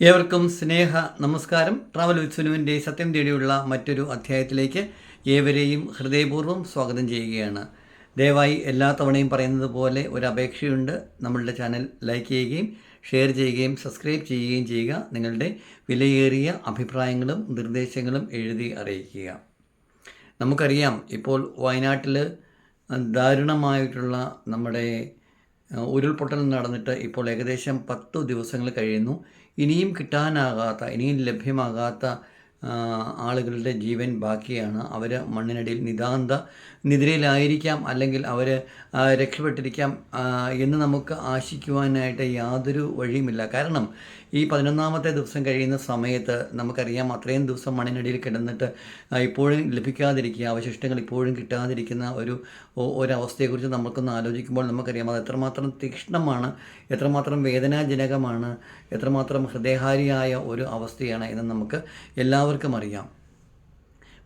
ഏവർക്കും സ്നേഹ നമസ്കാരം. ട്രാവൽ വിത്സുനുവിന്റെ സത്യം തേടിയുള്ള മറ്റൊരു അധ്യായത്തിലേക്ക് ഏവരെയും ഹൃദയപൂർവം സ്വാഗതം ചെയ്യുകയാണ്. ദയവായി എല്ലാ തവണയും പറയുന്നത് പോലെ ഒരു അപേക്ഷയുണ്ട്. നമ്മളുടെ ചാനൽ ലൈക്ക് ചെയ്യുകയും ഷെയർ ചെയ്യുകയും സബ്സ്ക്രൈബ് ചെയ്യുകയും ചെയ്യുക. നിങ്ങളുടെ വിലയേറിയ അഭിപ്രായങ്ങളും നിർദ്ദേശങ്ങളും എഴുതി അറിയിക്കുക. നമുക്കറിയാം ഇപ്പോൾ വയനാട്ടിൽ ദാരുണമായിട്ടുള്ള നമ്മുടെ ഉരുൾപൊട്ടൽ നടന്നിട്ട് ഇപ്പോൾ ഏകദേശം പത്ത് ദിവസങ്ങൾ കഴിയുന്നു. ഇനിയും കിട്ടാനാകാത്ത ഇനിയും ലഭ്യമാകാത്ത ആളുകളുടെ ജീവൻ ബാക്കിയാണ്. അവർ മണ്ണിനടിയിൽ നിതാന്ത നിദ്രയിലായിരിക്കാം അല്ലെങ്കിൽ അവർ രക്ഷപ്പെട്ടിരിക്കാം എന്ന് നമുക്ക് ആശിക്കുവാനായിട്ട് യാതൊരു വഴിയുമില്ല. കാരണം ഈ പതിനൊന്നാമത്തെ ദിവസം കഴിയുന്ന സമയത്ത് നമുക്കറിയാം അത്രയും ദിവസം മണ്ണിനടിയിൽ കിടന്നിട്ട് ഇപ്പോഴും ലഭിക്കാതിരിക്കുക അവശിഷ്ടങ്ങൾ ഇപ്പോഴും കിട്ടാതിരിക്കുന്ന ഒരു ഒരവസ്ഥയെക്കുറിച്ച് നമുക്കൊന്ന് ആലോചിക്കുമ്പോൾ നമുക്കറിയാം അത് എത്രമാത്രം തീക്ഷ്ണമാണ് എത്രമാത്രം വേദനാജനകമാണ് എത്രമാത്രം ഹൃദയഹാരിയായ ഒരു അവസ്ഥയാണ് എന്ന് നമുക്ക് എല്ലാവർക്കും അറിയാം.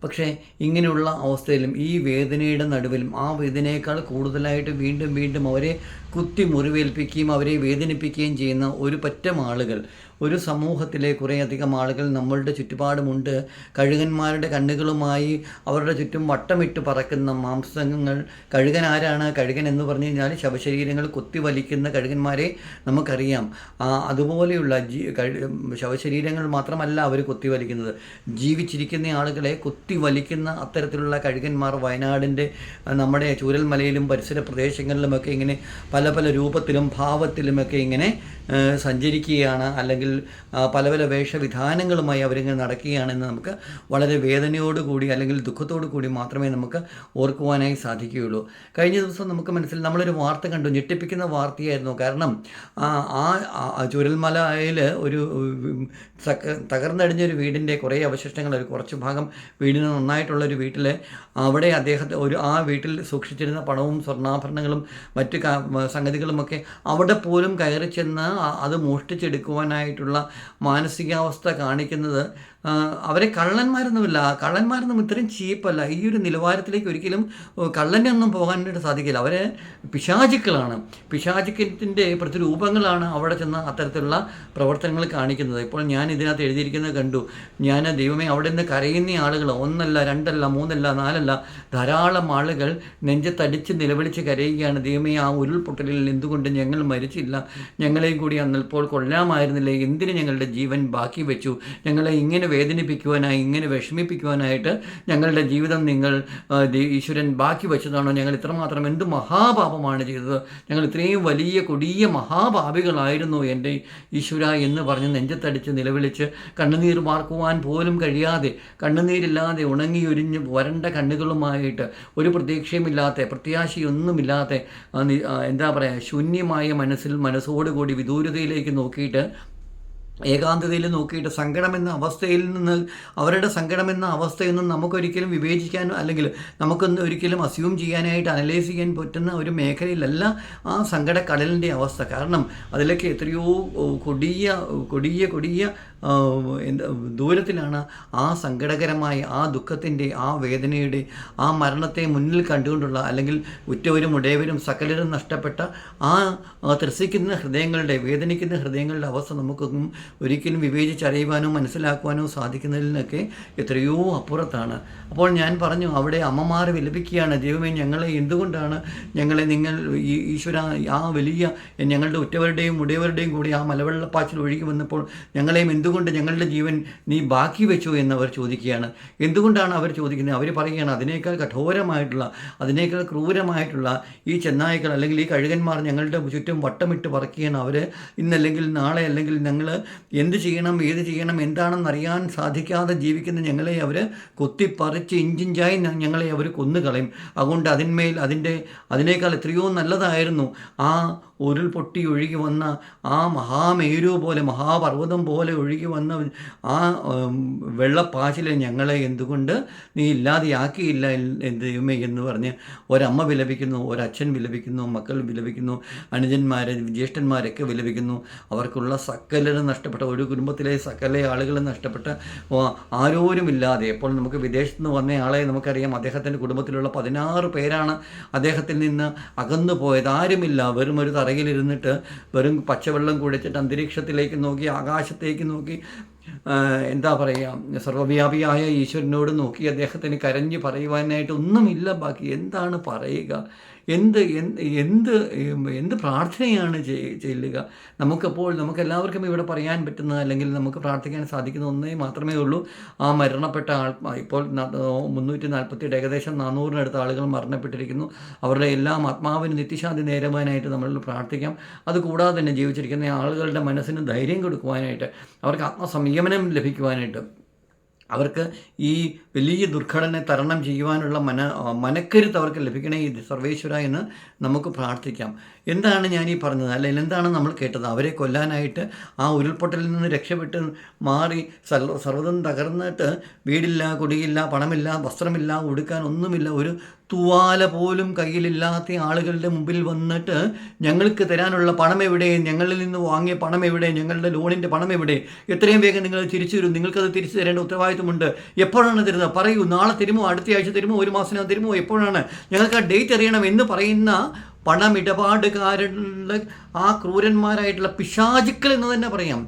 പക്ഷേ ഇങ്ങനെയുള്ള അവസ്ഥയിലും ഈ വേദനയുടെ നടുവിലും ആ വേദനയേക്കാൾ കൂടുതലായിട്ട് വീണ്ടും വീണ്ടും അവരെ കുത്തി മുറിവേൽപ്പിക്കുകയും അവരെ വേദനിപ്പിക്കുകയും ചെയ്യുന്ന ഒരു പറ്റം ആളുകൾ ഒരു സമൂഹത്തിലെ കുറേയധികം ആളുകൾ നമ്മളുടെ ചുറ്റുപാടുമുണ്ട്. കഴുകന്മാരുടെ കണ്ണുകളുമായി അവരുടെ ചുറ്റും വട്ടമിട്ട് പറക്കുന്ന മാംസങ്ങൾ. കഴുകൻ ആരാണ്? കഴുകൻ എന്ന് പറഞ്ഞു കഴിഞ്ഞാൽ ശവശരീരങ്ങൾ കുത്തി വലിക്കുന്ന കഴുകന്മാരെ നമുക്കറിയാം. അതുപോലെയുള്ള ജീ ശവശരീരങ്ങൾ മാത്രമല്ല അവർ കുത്തി വലിക്കുന്നത്. ജീവിച്ചിരിക്കുന്ന ആളുകളെ കുത്തി വലിക്കുന്ന അത്തരത്തിലുള്ള കഴുകന്മാർ വയനാടിന്റെ നമ്മുടെ ചൂരൽമലയിലും പരിസര പ്രദേശങ്ങളിലുമൊക്കെ ഇങ്ങനെ പല പല രൂപത്തിലും ഭാവത്തിലുമൊക്കെ ഇങ്ങനെ സഞ്ചരിക്കുകയാണ്. അല്ലെങ്കിൽ പല പല വേഷവിധാനങ്ങളുമായി അവരിങ്ങനെ നടക്കുകയാണെന്ന് നമുക്ക് വളരെ വേദനയോടുകൂടി അല്ലെങ്കിൽ ദുഃഖത്തോടു കൂടി മാത്രമേ നമുക്ക് ഓർക്കുവാനായി സാധിക്കുകയുള്ളൂ. കഴിഞ്ഞ ദിവസം നമുക്ക് മനസ്സിൽ നമ്മളൊരു വാർത്ത കണ്ടു. ഞെട്ടിപ്പിക്കുന്ന വാർത്തയായിരുന്നു. കാരണം ആ ചുരൽമലയിൽ ഒരു തകർന്നടിഞ്ഞൊരു വീടിന്റെ കുറേ അവശിഷ്ടങ്ങൾ ഒരു കുറച്ച് ഭാഗം വീടിന് നന്നായിട്ടുള്ള ഒരു വീട്ടിൽ അവിടെ അദ്ദേഹത്തെ ഒരു ആ വീട്ടിൽ സൂക്ഷിച്ചിരുന്ന പണവും സ്വർണാഭരണങ്ങളും മറ്റ് സംഗതികളുമൊക്കെ അവിടെ പോലും കയറി ചെന്ന് അത് അത് മോഷ്ടിച്ചെടുക്കുവാനായിട്ടുള്ള മാനസികാവസ്ഥ കാണിക്കുന്നത് അവരെ കള്ളന്മാരൊന്നുമില്ല. കള്ളന്മാരൊന്നും ഇത്രയും ചീപ്പല്ല. ഈ ഒരു നിലവാരത്തിലേക്ക് ഒരിക്കലും കള്ളനെ ഒന്നും പോകാനായിട്ട് സാധിക്കില്ല. അവരെ പിശാചുക്കളാണ്. പിശാചുക്കത്തിന്റെ പ്രതിരൂപങ്ങളാണ് അവിടെ ചെന്ന അത്തരത്തിലുള്ള പ്രവർത്തനങ്ങൾ കാണിക്കുന്നത്. ഇപ്പോൾ ഞാൻ ഇതിനകത്ത് എഴുതിയിരിക്കുന്നത് കണ്ടു. ഞാൻ ദൈവമേ അവിടെ നിന്ന് കരയുന്ന ആളുകൾ ഒന്നല്ല രണ്ടല്ല മൂന്നല്ല നാലല്ല ധാരാളം ആളുകൾ നെഞ്ചത്തടിച്ച് നിലവിളിച്ച് കരയുകയാണ്. ദൈവമേ ആ ഉരുൾപൊട്ടലിൽ എന്തുകൊണ്ട് ഞങ്ങൾ മരിച്ചില്ല. ഞങ്ങളെയും കൂടി അന്നിപ്പോൾ കൊല്ലാമായിരുന്നില്ലേ എന്തിന് ഞങ്ങളുടെ ജീവൻ ബാക്കി വെച്ചു? ഞങ്ങളെ ഇങ്ങനെ വേദനിപ്പിക്കുവാനായി ഇങ്ങനെ വിഷമിപ്പിക്കുവാനായിട്ട് ഞങ്ങളുടെ ജീവിതം നിങ്ങൾ ഈശ്വരൻ ബാക്കി വെച്ചതാണോ? ഞങ്ങൾ ഇത്രമാത്രം എന്ത് മഹാപാപമാണ് ചെയ്തത്? ഞങ്ങൾ ഇത്രയും വലിയ കൊടിയ മഹാപാപികളായിരുന്നു എന്റെ ഈശ്വര എന്ന് പറഞ്ഞ് നെഞ്ചത്തടിച്ച് നിലവിളിച്ച് കണ്ണുനീർ മാർക്കുവാൻ പോലും കഴിയാതെ കണ്ണുനീരില്ലാതെ ഉണങ്ങിയൊരിഞ്ഞ് വരണ്ട കണ്ണുകളുമായിട്ട് ഒരു പ്രതീക്ഷയുമില്ലാത്ത പ്രത്യാശയൊന്നുമില്ലാത്ത എന്താ പറയുക ശൂന്യമായ മനസ്സിൽ മനസ്സോടുകൂടി വിദൂരതയിലേക്ക് നോക്കിയിട്ട് ഏകാന്തതയിൽ നോക്കിയിട്ട് സങ്കടമെന്ന അവസ്ഥയിൽ നിന്ന് അവരുടെ സങ്കടമെന്ന അവസ്ഥയൊന്നും നമുക്കൊരിക്കലും വിവേചിക്കാനോ അല്ലെങ്കിൽ നമുക്കൊന്നും ഒരിക്കലും അസ്യൂം ചെയ്യാനായിട്ട് അനലൈസ് ചെയ്യാൻ പറ്റുന്ന ഒരു മേഖലയിലല്ല ആ സങ്കടക്കടലിന്റെ അവസ്ഥ. കാരണം അതിലേക്ക് എത്രയോ കൊടിയ കൊടിയ കൊടിയ ദൂരത്തിലാണ് ആ സങ്കടകരമായ ആ ദുഃഖത്തിന്റെ ആ വേദനയുടെ ആ മരണത്തെ മുന്നിൽ കണ്ടുകൊണ്ടുള്ള അല്ലെങ്കിൽ ഉറ്റവരും ഉടയവരും സകലരും നഷ്ടപ്പെട്ട ആ ത്രസിക്കുന്ന ഹൃദയങ്ങളുടെ വേദനിക്കുന്ന ഹൃദയങ്ങളുടെ അവസ്ഥ നമുക്കൊന്നും ഒരിക്കലും വിവേചിച്ചറിയുവാനോ മനസ്സിലാക്കുവാനോ സാധിക്കുന്നതിൽ നിന്നൊക്കെ എത്രയോ അപ്പുറത്താണ്. അപ്പോൾ ഞാൻ പറഞ്ഞു അവിടെ അമ്മമാർ വിലപിക്കുകയാണ്. ദൈവമേ ഞങ്ങളെ എന്തുകൊണ്ടാണ് ഞങ്ങളെ നിങ്ങൾ ഈശ്വര ആ വലിയ ഞങ്ങളുടെ ഉറ്റവരുടെയും ഉടയവരുടെയും കൂടി ആ മലവെള്ളപ്പാച്ചിൽ ഒഴുകി വന്നപ്പോൾ ഞങ്ങളെയും എന്തുകൊണ്ട് ഞങ്ങളുടെ ജീവൻ നീ ബാക്കി വെച്ചു എന്നവർ ചോദിക്കുകയാണ്. എന്തുകൊണ്ടാണ് അവർ ചോദിക്കുന്നത്? അവർ പറയുകയാണ് അതിനേക്കാൾ കഠോരമായിട്ടുള്ള അതിനേക്കാൾ ക്രൂരമായിട്ടുള്ള ഈ ചെന്നായ്ക്കൾ അല്ലെങ്കിൽ ഈ കഴുകന്മാർ ഞങ്ങളുടെ ചുറ്റും വട്ടമിട്ട് പറക്കുകയാണ്. അവർ ഇന്നല്ലെങ്കിൽ നാളെ അല്ലെങ്കിൽ ഞങ്ങൾ എന്ത് ചെയ്യണം ഏത് ചെയ്യണം എന്താണെന്ന് അറിയാൻ സാധിക്കാതെ ജീവിക്കുന്ന ഞങ്ങളെ അവർ കൊത്തിപ്പറിച്ച് ഇഞ്ചിഞ്ചായി ഞങ്ങളെ അവർ കൊന്നുകളയും. അതുകൊണ്ട് അതിന്മേൽ അതിന്റെ അതിനേക്കാൾ എത്രയോ നല്ലതായിരുന്നു ആ ഉരുൾപൊട്ടി ഒഴുകി വന്ന ആ മഹാമേരു പോലെ മഹാപർവതം പോലെ ഒഴുകി വന്ന ആ വെള്ളപ്പാച്ചിലെ ഞങ്ങളെ എന്തുകൊണ്ട് നീ ഇല്ലാതെയാക്കിയില്ല ദൈവമേ എന്ന് പറഞ്ഞ് ഒരമ്മ വിലപിക്കുന്നു ഒരച്ഛൻ വിലപിക്കുന്നു മക്കൾ വിലപിക്കുന്നു അനുജന്മാർ ജ്യേഷ്ഠന്മാരൊക്കെ വിലപിക്കുന്നു. അവർക്കുള്ള സകലരും നഷ്ട നഷ്ടപ്പെട്ട ഒരു കുടുംബത്തിലെ സകല ആളുകളും നഷ്ടപ്പെട്ട ആരോരും ആരോരുമില്ലാതെ ഇപ്പോൾ നമുക്ക് വിദേശത്ത് നിന്ന് വന്ന ആളെ നമുക്കറിയാം. അദ്ദേഹത്തിന്റെ കുടുംബത്തിലുള്ള പതിനാറ് പേരാണ് അദ്ദേഹത്തിൽ നിന്ന് അകന്നു പോയത്. ആരുമില്ല. വെറും ഒരു തറയിലിരുന്നിട്ട് വെറും പച്ചവെള്ളം കുടിച്ചിട്ട് അന്തരീക്ഷത്തിലേക്ക് നോക്കി ആകാശത്തേക്ക് നോക്കി ആ, എന്താ പറയുക സർവവ്യാപിയായ ഈശ്വരനോട് നോക്കി അദ്ദേഹത്തിന് കരഞ്ഞ് പറയുവാനായിട്ട് ഒന്നുമില്ല ബാക്കി. എന്താണ് പറയുക? എന്ത് എന്ത് എന്ത് പ്രാർത്ഥനയാണ് ചെല്ലുക? നമുക്കപ്പോൾ നമുക്ക് എല്ലാവർക്കും ഇവിടെ പറയാൻ പറ്റുന്ന അല്ലെങ്കിൽ നമുക്ക് പ്രാർത്ഥിക്കാൻ സാധിക്കുന്ന ഒന്നേ മാത്രമേ ഉള്ളൂ. ആ മരണപ്പെട്ട ആൾ ഇപ്പോൾ മുന്നൂറ്റി നാൽപ്പത്തിയെട്ട് ഏകദേശം നാനൂറിനടുത്ത് ആളുകൾ മരണപ്പെട്ടിരിക്കുന്നു. അവരുടെ എല്ലാം ആത്മാവിന് നിത്യശാന്തി നേരുവാനായിട്ട് നമ്മൾ പ്രാർത്ഥിക്കാം. അതുകൂടാതെ തന്നെ ജീവിച്ചിരിക്കുന്ന ആളുകളുടെ മനസ്സിന് ധൈര്യം കൊടുക്കുവാനായിട്ട് അവർക്ക് ആത്മസംയമനം ലഭിക്കുവാനായിട്ട് അവർക്ക് ഈ വലിയ ദുർഘടനെ തരണം ചെയ്യുവാനുള്ള മന മനക്കരുത്ത് അവർക്ക് ലഭിക്കണേ ഈ സർവേശ്വര എന്ന് നമുക്ക് പ്രാർത്ഥിക്കാം. എന്താണ് ഞാൻ ഈ പറഞ്ഞത്? അല്ലെങ്കിൽ എന്താണ് നമ്മൾ കേട്ടത്? അവരെ കൊല്ലാനായിട്ട് ആ ഉരുൾപൊട്ടലിൽ നിന്ന് രക്ഷപ്പെട്ട് മാറി സർവ സർവതം തകർന്നിട്ട് വീടില്ല കുടിയില്ല പണമില്ല വസ്ത്രമില്ല ഉടുക്കാൻ ഒന്നുമില്ല ഒരു തൂവാല പോലും കയ്യിലില്ലാത്ത ആളുകളുടെ മുമ്പിൽ വന്നിട്ട് ഞങ്ങൾക്ക് തരാനുള്ള പണം എവിടെ? ഞങ്ങളിൽ നിന്ന് വാങ്ങിയ പണം എവിടെ? ഞങ്ങളുടെ ലോണിന്റെ പണം എവിടെ? എത്രയും വേഗം നിങ്ങൾ തിരിച്ചു തരും. നിങ്ങൾക്കത് തിരിച്ചു തരേണ്ട ഉത്തരവാദിത്വമുണ്ട്. എപ്പോഴാണ് തരുന്നത്? പറയൂ. നാളെ തരുമോ? അടുത്ത ആഴ്ച തരുമോ? ഒരു മാസത്തിനകം തരുമോ? എപ്പോഴാണ്? ഞങ്ങൾക്ക് ആ ഡേറ്റ് അറിയണം എന്ന് പറയുന്ന പണമിടപാടുകാരുടെ ആ ക്രൂരന്മാരായിട്ടുള്ള പിശാചുക്കൾ എന്ന് തന്നെ പറയാം.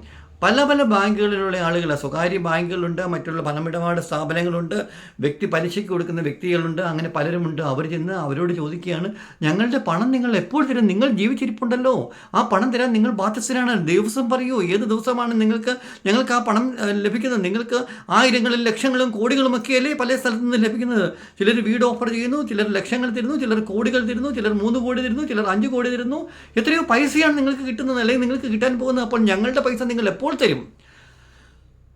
പല പല ബാങ്കുകളിലുള്ള ആളുകൾ സ്വകാര്യ ബാങ്കുകളുണ്ട് മറ്റുള്ള പണമിടപാട് സ്ഥാപനങ്ങളുണ്ട് വ്യക്തി പലിശയ്ക്ക് കൊടുക്കുന്ന വ്യക്തികളുണ്ട് അങ്ങനെ പലരുമുണ്ട്. അവർ ചെന്ന് അവരോട് ചോദിക്കുകയാണ് ഞങ്ങളുടെ പണം നിങ്ങൾ എപ്പോൾ തരും? നിങ്ങൾ ജീവിച്ചിരിപ്പുണ്ടല്ലോ. ആ പണം തരാൻ നിങ്ങൾ ബാധ്യസ്ഥരാണ്. ദിവസം പറയൂ ഏത് ദിവസമാണ് നിങ്ങൾക്ക് ഞങ്ങൾക്ക് ആ പണം ലഭിക്കുന്നത്? നിങ്ങൾക്ക് ആയിരങ്ങളും ലക്ഷങ്ങളും കോടികളും ഒക്കെയല്ലേ പല സ്ഥലത്തു നിന്ന് ലഭിക്കുന്നത്? ചിലർ വീട് ഓഫർ ചെയ്യുന്നു ചിലർ ലക്ഷങ്ങൾ തരുന്നു ചിലർ കോടികൾ തരുന്നു ചിലർ മൂന്ന് കോടി തരുന്നു ചിലർ അഞ്ച് കോടി തരുന്നു. എത്രയോ പൈസയാണ് നിങ്ങൾക്ക് കിട്ടുന്നത് അല്ലെങ്കിൽ നിങ്ങൾക്ക് കിട്ടാൻ പോകുന്നത്. അപ്പോൾ ഞങ്ങളുടെ പൈസ നിങ്ങൾ എപ്പോൾ തരും.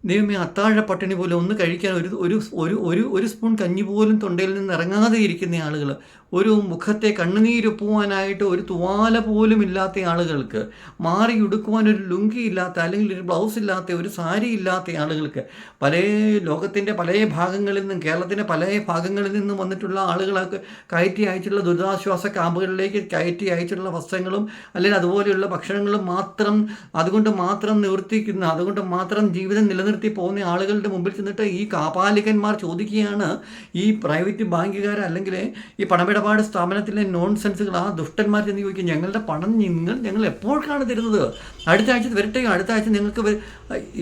ദൈവമേ അത്താഴ പട്ടിണി പോലെ ഒന്ന് കഴിക്കാൻ ഒരു ഒരു ഒരു ഒരു സ്പൂൺ കഞ്ഞി പോലും തൊണ്ടയിൽ നിന്ന് ഇറങ്ങാതെ ഇരിക്കുന്ന ആളുകൾ ഒരു മുഖത്തെ കണ്ണുനീരൊപ്പുവാനായിട്ട് ഒരു തുവാല പോലും ഇല്ലാത്ത ആളുകൾക്ക് മാറി ഉടുക്കുവാൻ ഒരു ലുങ്കി ഇല്ലാത്ത അല്ലെങ്കിൽ ഒരു ബ്ലൗസ് ഇല്ലാത്ത ഒരു സാരി ഇല്ലാത്ത ആളുകൾക്ക് പല ലോകത്തിന്റെ പല ഭാഗങ്ങളിൽ നിന്നും കേരളത്തിന്റെ പല ഭാഗങ്ങളിൽ നിന്നും വന്നിട്ടുള്ള ആളുകളൊക്കെ കയറ്റി അയച്ചിട്ടുള്ള ദുരിതാശ്വാസ ക്യാമ്പുകളിലേക്ക് കയറ്റി അയച്ചിട്ടുള്ള വസ്ത്രങ്ങളും അല്ലെങ്കിൽ അതുപോലെയുള്ള ഭക്ഷണങ്ങളും മാത്രം അതുകൊണ്ട് മാത്രം നിവർത്തിക്കുന്ന അതുകൊണ്ട് മാത്രം ജീവിതം നിലനിർത്തി പോകുന്ന ആളുകളുടെ മുമ്പിൽ ചെന്നിട്ട് ഈ കാപാലികന്മാർ ചോദിക്കുകയാണ് ഈ പ്രൈവറ്റ് ബാങ്കുകാർ അല്ലെങ്കിൽ ഈ പണമിടപാട് സ്ഥാപനത്തിലെ നോൺ സെൻസുകൾ ആ ദുഷ്ടന്മാർ എന്ന് ചോദിക്കും ഞങ്ങളുടെ പണം നിങ്ങൾ ഞങ്ങൾ എപ്പോഴാണ് തരുന്നത്? അടുത്ത ആഴ്ച വരട്ടെ അടുത്ത ആഴ്ച നിങ്ങൾക്ക്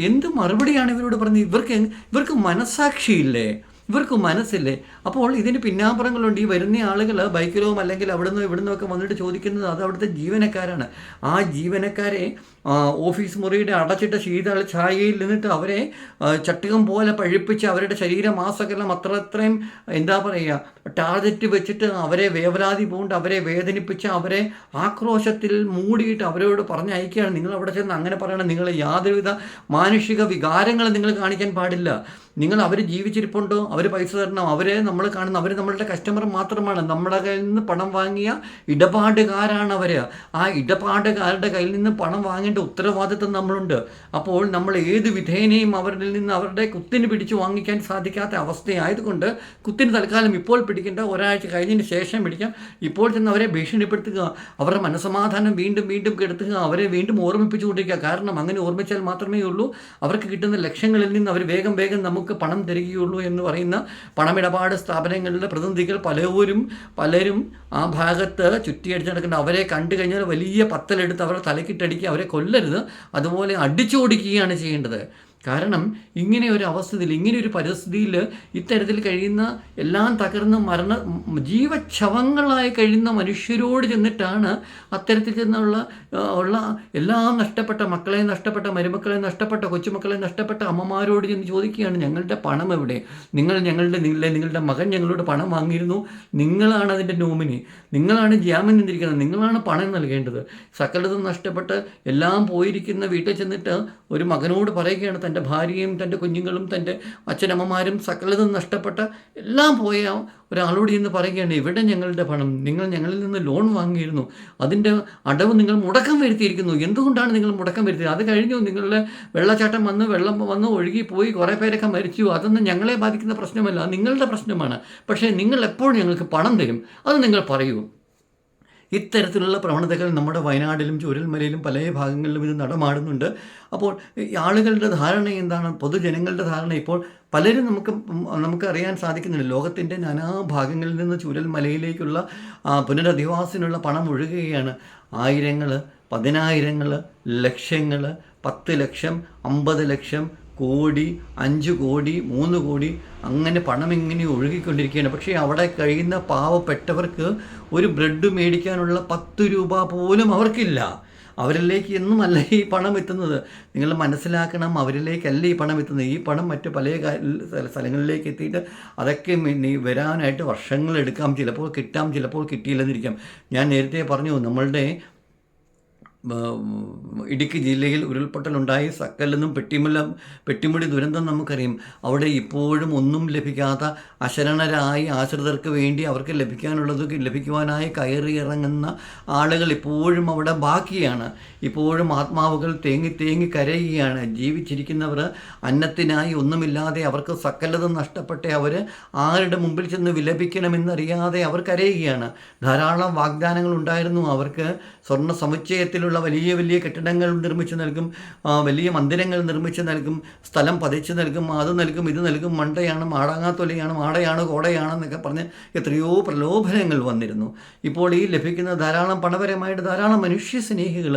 എന്ത് മറുപടിയാണ് ഇവരോട് പറഞ്ഞത്? ഇവർക്ക് ഇവർക്ക് മനസാക്ഷിയില്ലേ ഇവർക്ക് മനസ്സില്ലേ? അപ്പോൾ ഇതിന് പിന്നാമ്പുറങ്ങളുണ്ട്. ഈ വരുന്ന ആളുകൾ ബൈക്കിലോ അല്ലെങ്കിൽ അവിടുന്ന് ഇവിടുന്നോ ഒക്കെ വന്നിട്ട് ചോദിക്കുന്നത് അത് അവിടുത്തെ ജീവനക്കാരാണ്. ആ ജീവനക്കാരെ ഓഫീസ് മുറിയുടെ അടച്ചിട്ട ശീതള ഛായയിൽ നിന്നിട്ട് അവരെ ചട്ടകം ചട്ടുകം പോലെ പഴിപ്പിച്ച് അവരുടെ ശരീരമാസകലം അത്ര അത്രയും എന്താ പറയുക ടാർഗറ്റ് വെച്ചിട്ട് അവരെ വേവലാതി പൂണ്ട് അവരെ വേദനിപ്പിച്ച് അവരെ ആക്രോശത്തിൽ മൂടിയിട്ട് അവരോട് പറഞ്ഞയക്കുകയാണ് നിങ്ങൾ അവിടെ ചെന്ന് അങ്ങനെ പറയണം. നിങ്ങൾ യാതൊരുവിധ മാനുഷിക വികാരങ്ങൾ നിങ്ങൾ കാണിക്കാൻ പാടില്ല. നിങ്ങൾ അവർ ജീവിച്ചിരിപ്പുണ്ടോ? അവർ പൈസ തരണം? അവരെ നമ്മൾ കാണുന്ന അവർ നമ്മളുടെ കസ്റ്റമർ മാത്രമാണ്. നമ്മുടെ കയ്യിൽ നിന്ന് പണം വാങ്ങിയ ഇടപാടുകാരാണ് അവർ ആ ഇടപാടുകാരുടെ കയ്യിൽ നിന്ന് പണം വാങ്ങേണ്ട ഉത്തരവാദിത്വം നമ്മളുണ്ട്. അപ്പോൾ നമ്മൾ ഏത് വിധേനയും അവരിൽ നിന്ന് അവരുടെ കുത്തിന് പിടിച്ച് വാങ്ങിക്കാൻ സാധിക്കാത്ത അവസ്ഥയായതുകൊണ്ട് കുത്തിന് തൽക്കാലം ഇപ്പോൾ പിടിക്കേണ്ട. ഒരാഴ്ച കഴിഞ്ഞതിന് ശേഷം പിടിക്കാം. ഇപ്പോൾ ചെന്ന് അവരെ ഭീഷണിപ്പെടുത്തുക. അവരുടെ മനസമാധാനം വീണ്ടും വീണ്ടും കെടുത്തുക. അവരെ വീണ്ടും ഓർമ്മിപ്പിച്ചുകൊണ്ടിരിക്കുക. കാരണം അങ്ങനെ ഓർമ്മിച്ചാൽ മാത്രമേ ഉള്ളൂ. അവർക്ക് കിട്ടുന്ന ലക്ഷ്യങ്ങളിൽ നിന്ന് അവർ വേഗം വേഗം നമുക്ക് പണം തരികയുള്ളൂ എന്ന് പറയുന്ന പണമിടപാട് സ്ഥാപനങ്ങളിലെ പ്രതിനിധികൾ പലവരും പലരും ആ ഭാഗത്ത് ചുറ്റിയടിച്ച് നടക്കുന്ന അവരെ കണ്ടു കഴിഞ്ഞാൽ വലിയ പത്തലെടുത്ത് അവരെ തലക്കിട്ടടിക്കുക അവരെ കൊല്ലരുത്. അതുപോലെ അടിച്ചോടിക്കുകയാണ് ചെയ്യേണ്ടത്. കാരണം ഇങ്ങനെ ഒരു അവസ്ഥയിൽ ഇങ്ങനെ ഒരു പരിസ്ഥിതിയിൽ ഇത്തരത്തിൽ കഴിയുന്ന എല്ലാം തകർന്ന് മരണ ജീവച്ഛവങ്ങളായി കഴിയുന്ന മനുഷ്യരോട് ചെന്നിട്ടാണ് അത്തരത്തിൽ ചെന്നുള്ള ഉള്ള എല്ലാം നഷ്ടപ്പെട്ട മക്കളെ നഷ്ടപ്പെട്ട മരുമക്കളെ നഷ്ടപ്പെട്ട കൊച്ചുമക്കളെ നഷ്ടപ്പെട്ട അമ്മമാരോട് ചെന്ന് ചോദിക്കുകയാണ് ഞങ്ങളുടെ പണം എവിടെ? നിങ്ങൾ ഞങ്ങളുടെ നിങ്ങളെ നിങ്ങളുടെ മകൻ ഞങ്ങളോട് പണം വാങ്ങിയിരുന്നു. നിങ്ങളാണ് അതിന്റെ നോമിനി. നിങ്ങളാണ് ജാമ്യം നിന്നിരിക്കുന്നത്. നിങ്ങളാണ് പണം നൽകേണ്ടത്. സകലതും നഷ്ടപ്പെട്ട് എല്ലാം പോയിരിക്കുന്ന വീട്ടിൽ ചെന്നിട്ട് ഒരു മകനോട് പറയുകയാണ് തന്റെ ഭാര്യയും തന്റെ കുഞ്ഞുങ്ങളും തന്റെ അച്ഛനമ്മമാരും സകലതും നഷ്ടപ്പെട്ട എല്ലാം പോയ ഒരാളോട് ഇന്ന് പറയുകയാണ് ഇവിടെ ഞങ്ങളുടെ പണം നിങ്ങൾ ഞങ്ങളിൽ നിന്ന് ലോൺ വാങ്ങിയിരുന്നു. അതിന്റെ അടവ് നിങ്ങൾ മുടക്കം വരുത്തിയിരിക്കുന്നു. എന്തുകൊണ്ടാണ് നിങ്ങൾ മുടക്കം വരുത്തിയത്? അത് കഴിഞ്ഞു നിങ്ങളുടെ വെള്ളച്ചാട്ടം വന്ന് വെള്ളം വന്ന് ഒഴുകി പോയി കുറേ പേരൊക്കെ മരിച്ചു. അതൊന്നും ഞങ്ങളെ ബാധിക്കുന്ന പ്രശ്നമല്ല. നിങ്ങളുടെ പ്രശ്നമാണ്. പക്ഷേ നിങ്ങൾ എപ്പോൾ ഞങ്ങൾക്ക് പണം തരും. അത് നിങ്ങൾ പറയൂ. ഇത്തരത്തിലുള്ള പ്രവണതകൾ നമ്മുടെ വയനാട്ടിലും ചുരൽമലയിലും പല ഭാഗങ്ങളിലും ഇത് നടമാടുന്നുണ്ട്. അപ്പോൾ ആളുകളുടെ ധാരണ എന്താണ്? പൊതുജനങ്ങളുടെ ധാരണ ഇപ്പോൾ പലരും നമുക്ക് നമുക്ക് അറിയാൻ സാധിക്കുന്നുണ്ട്. ലോകത്തിന്റെ നാനാഭാഗങ്ങളിൽ നിന്ന് ചൂരൽ മലയിലേക്കുള്ള പുനരധിവാസത്തിനുള്ള പണം ഒഴുകുകയാണ്. ആയിരങ്ങൾ പതിനായിരങ്ങൾ ലക്ഷങ്ങൾ പത്ത് ലക്ഷം അമ്പത് ലക്ഷം കോടി അഞ്ച് കോടി മൂന്ന് കോടി അങ്ങനെ പണം ഇങ്ങനെ ഒഴുകിക്കൊണ്ടിരിക്കുകയാണ്. പക്ഷേ അവിടെ കഴിയുന്ന പാവപ്പെട്ടവർക്ക് ഒരു ബ്രെഡ് മേടിക്കാനുള്ള പത്ത് രൂപ പോലും അവർക്കില്ല. അവരിലേക്ക് എന്നുമല്ല ഈ പണം എത്തുന്നത്. നിങ്ങൾ മനസ്സിലാക്കണം അവരിലേക്കല്ല ഈ പണം എത്തുന്നത്. ഈ പണം മറ്റു പല സ്ഥലങ്ങളിലേക്ക് എത്തിയിട്ട് അതൊക്കെ വരാനായിട്ട് വർഷങ്ങളെടുക്കാം ചിലപ്പോൾ കിട്ടാം ചിലപ്പോൾ കിട്ടിയില്ലെന്നിരിക്കാം. ഞാൻ നേരത്തെ പറഞ്ഞു നമ്മളുടെ ഇടുക്കി ജില്ലയിൽ ഉരുൾപൊട്ടലുണ്ടായി സക്കല്ലെന്നും പെട്ടിമുല പെട്ടിമുടി ദുരന്തം നമുക്കറിയാം. അവിടെ ഇപ്പോഴും ഒന്നും ലഭിക്കാത്ത അശരണരായി ആശ്രിതർക്ക് വേണ്ടി അവർക്ക് ലഭിക്കാനുള്ളത് ലഭിക്കുവാനായി കയറി ഇറങ്ങുന്ന ആളുകൾ ഇപ്പോഴും അവിടെ ബാക്കിയാണ്. ഇപ്പോഴും ആത്മാവുകൾ തേങ്ങി തേങ്ങി കരയുകയാണ്. ജീവിച്ചിരിക്കുന്നവർ അന്നത്തിനായി ഒന്നുമില്ലാതെ അവർക്ക് സകലതും നഷ്ടപ്പെട്ട അവർ ആരുടെ മുമ്പിൽ ചെന്ന് വിലപിക്കണമെന്നറിയാതെ അവർ കരയുകയാണ്. ധാരാളം വാഗ്ദാനങ്ങൾ ഉണ്ടായിരുന്നു അവർക്ക്. സ്വർണ സമുച്ചയത്തിലുള്ള വലിയ വലിയ കെട്ടിടങ്ങൾ നിർമ്മിച്ചു നൽകും വലിയ മന്ദിരങ്ങൾ നിർമ്മിച്ചു നൽകും സ്ഥലം പതിച്ചു നൽകും അത് നൽകും ഇത് നൽകും മണ്ടയാണ് മാടാങ്ങാത്തൊലയാണ് മാടയാണ് കോടയാണെന്നൊക്കെ പറഞ്ഞ് എത്രയോ പ്രലോഭനങ്ങൾ വന്നിരുന്നു. ഇപ്പോൾ ഈ ലഭിക്കുന്ന ധാരാളം പണപരമായിട്ട് ധാരാളം മനുഷ്യ സ്നേഹികൾ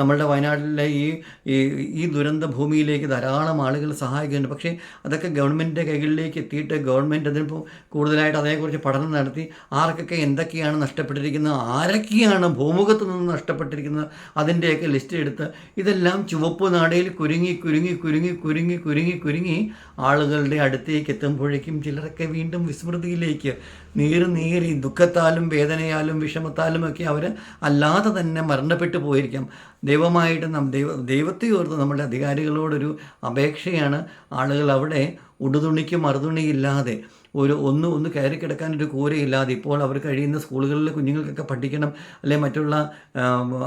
നമ്മളുടെ വയനാട്ടിലെ ഈ ഈ ദുരന്ത ഭൂമിയിലേക്ക് ധാരാളം ആളുകൾ സഹായിക്കുന്നുണ്ട്. പക്ഷേ അതൊക്കെ ഗവൺമെന്റിന്റെ കൈകളിലേക്ക് എത്തിയിട്ട് ഗവൺമെന്റ് അതിനിപ്പോൾ കൂടുതലായിട്ട് അതേക്കുറിച്ച് പഠനം നടത്തി ആർക്കൊക്കെ എന്തൊക്കെയാണ് നഷ്ടപ്പെട്ടിരിക്കുന്നത് ആരൊക്കെയാണ് ഭൂമുഖത്ത് നിന്ന് നഷ്ടപ്പെട്ടിരിക്കുന്നത് അതിന്റെയൊക്കെ ലിസ്റ്റ് എടുത്ത് ഇതെല്ലാം ചുവപ്പ് നാടയിൽ കുരുങ്ങി കുരുങ്ങി കുരുങ്ങി കുരുങ്ങി കുരുങ്ങി കുരുങ്ങി ആളുകളുടെ അടുത്തേക്ക് എത്തുമ്പോഴേക്കും ചിലരൊക്കെ വീണ്ടും വിസ്മൃതിയിലേക്ക് നീറി നീറി ദുഃഖത്താലും വേദനയാലും വിഷമത്താലും ഒക്കെ അവർ അല്ലാതെ തന്നെ മരണപ്പെട്ടു പോയിരിക്കാം. ദൈവമായിട്ട് നം ദൈവ ദൈവത്തെ ഓർത്ത് നമ്മുടെ അധികാരികളോടൊരു അപേക്ഷയാണ് ആളുകൾ അവിടെ ഉടുതുണിക്ക് മറുതുണിയില്ലാതെ ഒരു ഒന്ന് ഒന്ന് കയറി കിടക്കാൻ ഒരു കൂരയില്ലാതെ ഇപ്പോൾ അവർ കഴിയുന്ന സ്കൂളുകളിൽ കുഞ്ഞുങ്ങൾക്കൊക്കെ പഠിക്കണം അല്ലെങ്കിൽ മറ്റുള്ള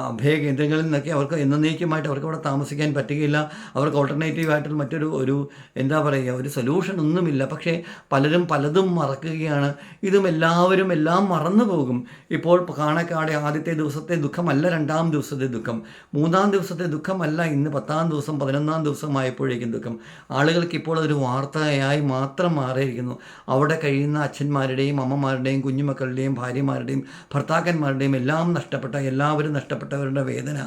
അഭയ കേന്ദ്രങ്ങളിൽ നിന്നൊക്കെ അവർക്ക് എന്നേക്കുമായിട്ട് അവർക്ക് അവിടെ താമസിക്കാൻ പറ്റുകയില്ല. അവർക്ക് ഓൾട്ടർനേറ്റീവ് ആയിട്ടുള്ള മറ്റൊരു ഒരു എന്താ പറയുക ഒരു സൊല്യൂഷൻ ഒന്നുമില്ല. പക്ഷേ പലരും പലതും മറക്കുകയാണ്. ഇതും എല്ലാവരും എല്ലാം മറന്നു പോകും. ഇപ്പോൾ കാണക്കാടെ ആദ്യത്തെ ദിവസത്തെ ദുഃഖമല്ല രണ്ടാം ദിവസത്തെ ദുഃഖം. മൂന്നാം ദിവസത്തെ ദുഃഖമല്ല ഇന്ന് പത്താം ദിവസം പതിനൊന്നാം ദിവസമായപ്പോഴേക്കും ദുഃഖം. ആളുകൾക്ക് ഇപ്പോൾ അതൊരു വാർത്തയായി മാത്രം മാറിയിരിക്കുന്നു. അവിടെ കഴിയുന്ന അച്ഛന്മാരുടെയും അമ്മമാരുടെയും കുഞ്ഞുമക്കളുടെയും ഭാര്യമാരുടെയും ഭർത്താക്കന്മാരുടെയും എല്ലാം നഷ്ടപ്പെട്ട എല്ലാവരും നഷ്ടപ്പെട്ടവരുടെ വേദന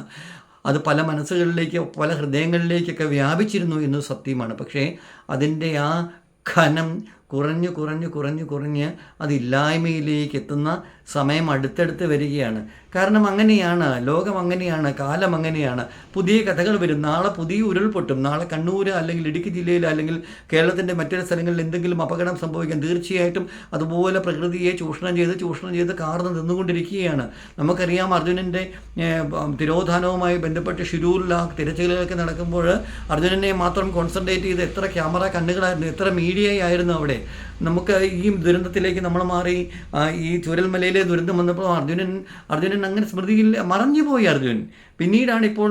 അത് പല മനസ്സുകളിലേക്ക് പല ഹൃദയങ്ങളിലേക്കൊക്കെ വ്യാപിച്ചിരുന്നു എന്ന് സത്യമാണ്. പക്ഷേ അതിന്റെ ആ ഖനം കുറഞ്ഞ് കുറഞ്ഞ് കുറഞ്ഞ് കുറഞ്ഞ് അതില്ലായ്മയിലേക്ക് എത്തുന്ന സമയം അടുത്തടുത്ത് വരികയാണ്. കാരണം അങ്ങനെയാണ് ലോകം അങ്ങനെയാണ് കാലം അങ്ങനെയാണ്. പുതിയ കഥകൾ വരും. നാളെ പുതിയ ഉരുൾപൊട്ടും നാളെ കണ്ണൂർ അല്ലെങ്കിൽ ഇടുക്കി ജില്ലയിൽ അല്ലെങ്കിൽ കേരളത്തിന്റെ മറ്റൊരു സ്ഥലങ്ങളിൽ എന്തെങ്കിലും അപകടം സംഭവിക്കാം തീർച്ചയായിട്ടും അതുപോലെ പ്രകൃതിയെ ചൂഷണം ചെയ്ത് ചൂഷണം ചെയ്ത് കാർന്ന് നിന്നുകൊണ്ടിരിക്കുകയാണ്. നമുക്കറിയാം അർജുനന്റെ തിരോധാനവുമായി ബന്ധപ്പെട്ട് ഷിരൂരിൽ ആ തിരച്ചിലുകളൊക്കെ നടക്കുമ്പോൾ അർജുനനെ മാത്രം കോൺസെൻട്രേറ്റ് ചെയ്ത് എത്ര ക്യാമറ കണ്ണുകളായിരുന്നു എത്ര മീഡിയ ആയിരുന്നു അവിടെ. നമുക്ക് ഈ ദുരന്തത്തിലേക്ക് നമ്മൾ മാറി ഈ ഈ ചുരൽമലയിലെ ദുരന്തം വന്നപ്പോൾ അർജുനൻ അർജുനൻ അങ്ങനെ സ്മൃതിയിൽ മറഞ്ഞുപോയി അർജുനൻ പിന്നീടാണ് ഇപ്പോൾ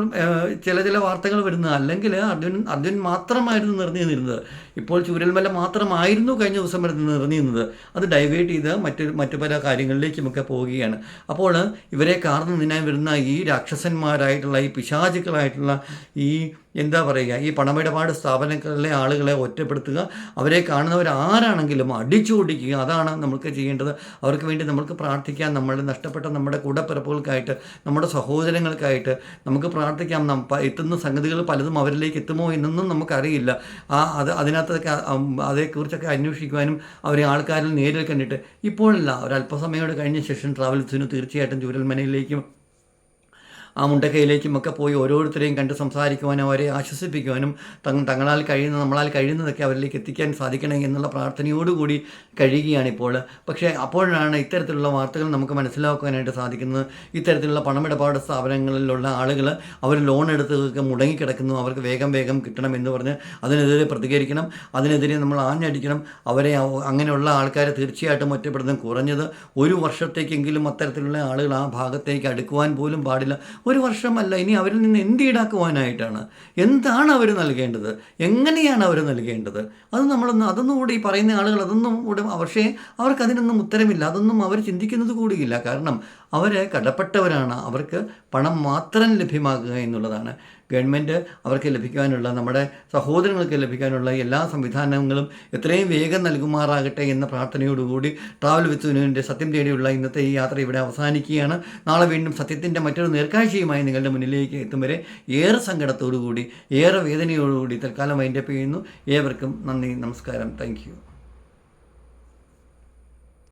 ചില ചില വാർത്തകൾ വരുന്നത്. അല്ലെങ്കിൽ അർജുനൻ അർജുൻ മാത്രമായിരുന്നു നിറഞ്ഞു നിന്നത് ഇപ്പോൾ ചൂരൽമല മാത്രമായിരുന്നു കഴിഞ്ഞ ദിവസം വരെ നിറഞ്ഞിരുന്നത്. അത് ഡൈവേർട്ട് ചെയ്ത് മറ്റു മറ്റു പല കാര്യങ്ങളിലേക്കുമൊക്കെ പോവുകയാണ്. അപ്പോൾ ഇവരെ കാർന്നു നിന്നാൻ വരുന്ന ഈ രാക്ഷസന്മാരായിട്ടുള്ള ഈ പിശാചുക്കളായിട്ടുള്ള ഈ എന്താ പറയുക ഈ പണമിടപാട് സ്ഥാപനങ്ങളിലെ ആളുകളെ ഒറ്റപ്പെടുത്തുക അവരെ കാണുന്നവർ ആരാണെങ്കിലും അടിച്ചോടിക്കുക അതാണ് നമുക്ക് ചെയ്യേണ്ടത്. അവർക്ക് വേണ്ടി നമുക്ക് പ്രാർത്ഥിക്കാം നമ്മളുടെ നഷ്ടപ്പെട്ട നമ്മുടെ കൂടപ്പിറപ്പുകൾക്കായിട്ട് നമ്മുടെ സഹോദരങ്ങൾക്കായിട്ട് നമുക്ക് പ്രാർത്ഥിക്കാം. എത്തുന്ന സംഗതികൾ പലതും അവരിലേക്ക് എത്തുമോ എന്നൊന്നും നമുക്കറിയില്ല. ആ അത് അതിനകത്തൊക്കെ അം, അതേക്കുറിച്ചൊക്കെ അന്വേഷിക്കുവാനും അവരെ ആൾക്കാരിൽ നേരിൽ കണ്ടിട്ട് ഇപ്പോഴല്ല ഒരല്പസമയോട് കഴിഞ്ഞ ശേഷം ട്രാവൽസിന് തീർച്ചയായിട്ടും ചൂരൽമനയിലേക്കും ആ മുണ്ടക്കയിലേക്കും ഒക്കെ പോയി ഓരോരുത്തരെയും കണ്ട് സംസാരിക്കുവാനും അവരെ ആശ്വസിപ്പിക്കുവാനും തങ്ങ തങ്ങളാൽ കഴിയുന്ന നമ്മളാൽ കഴിയുന്നതൊക്കെ അവരിലേക്ക് എത്തിക്കാൻ സാധിക്കണേ എന്നുള്ള പ്രാർത്ഥനയോടുകൂടി കഴിയുകയാണിപ്പോൾ. പക്ഷേ അപ്പോഴാണ് ഇത്തരത്തിലുള്ള വാർത്തകൾ നമുക്ക് മനസ്സിലാക്കുവാനായിട്ട് സാധിക്കുന്നത്. ഇത്തരത്തിലുള്ള പണമിടപാട് സ്ഥാപനങ്ങളിലുള്ള ആളുകൾ അവർ ലോൺ എടുത്തതൊക്കെ മുടങ്ങിക്കിടക്കുന്നു. അവർക്ക് വേഗം വേഗം കിട്ടണം എന്ന് പറഞ്ഞ് അതിനെതിരെ പ്രതികരിക്കണം. അതിനെതിരെ നമ്മൾ ആഞ്ഞടിക്കണം. അവരെ അവ- അങ്ങനെയുള്ള ആൾക്കാരെ തീർച്ചയായിട്ടും ഒറ്റപ്പെടുത്തും കുറഞ്ഞത് ഒരു വർഷത്തേക്കെങ്കിലും അത്തരത്തിലുള്ള ആളുകൾ ആ ഭാഗത്തേക്ക് അടുക്കുവാൻ പോലും പാടില്ല. ഒരു വർഷമല്ല ഇനി അവരിൽ നിന്ന് എന്ത് ഈടാക്കുവാനായിട്ടാണ്? എന്താണ് അവർ നൽകേണ്ടത്? എങ്ങനെയാണ് അവർ നൽകേണ്ടത്? അത് നമ്മളൊന്ന് അതൊന്നും കൂടി പറയുന്ന ആളുകൾ അതൊന്നും കൂടെ പക്ഷേ അവർക്ക് അതിനൊന്നും ഉത്തരമില്ല. അതൊന്നും അവർ ചിന്തിക്കുന്നത് കൂടിയില്ല. കാരണം അവർ കടപ്പെട്ടവരാണ്. അവർക്ക് പണം മാത്രം ലഭ്യമാക്കുക എന്നുള്ളതാണ്. ഗവൺമെന്റ് അവർക്ക് ലഭിക്കാനുള്ള നമ്മുടെ സഹോദരങ്ങൾക്ക് ലഭിക്കാനുള്ള എല്ലാ സംവിധാനങ്ങളും എത്രയും വേഗം നൽകുമാറാകട്ടെ എന്ന പ്രാർത്ഥനയോടുകൂടി ട്രാവൽ വിത്ത് യൂണിയന്റെ സത്യം തേടിയുള്ള ഇന്നത്തെ ഈ യാത്ര ഇവിടെ അവസാനിക്കുകയാണ്. നാളെ വീണ്ടും സത്യത്തിന്റെ മറ്റൊരു നേർക്കാഴ്ചയുമായി നിങ്ങളുടെ മുന്നിലേക്ക് എത്തും വരെ ഏറെ സങ്കടത്തോടുകൂടി ഏറെ വേദനയോടുകൂടി തൽക്കാലം വൈൻഡപ്പ് ചെയ്യുന്നു ഏവർക്കും നന്ദി നമസ്കാരം. താങ്ക്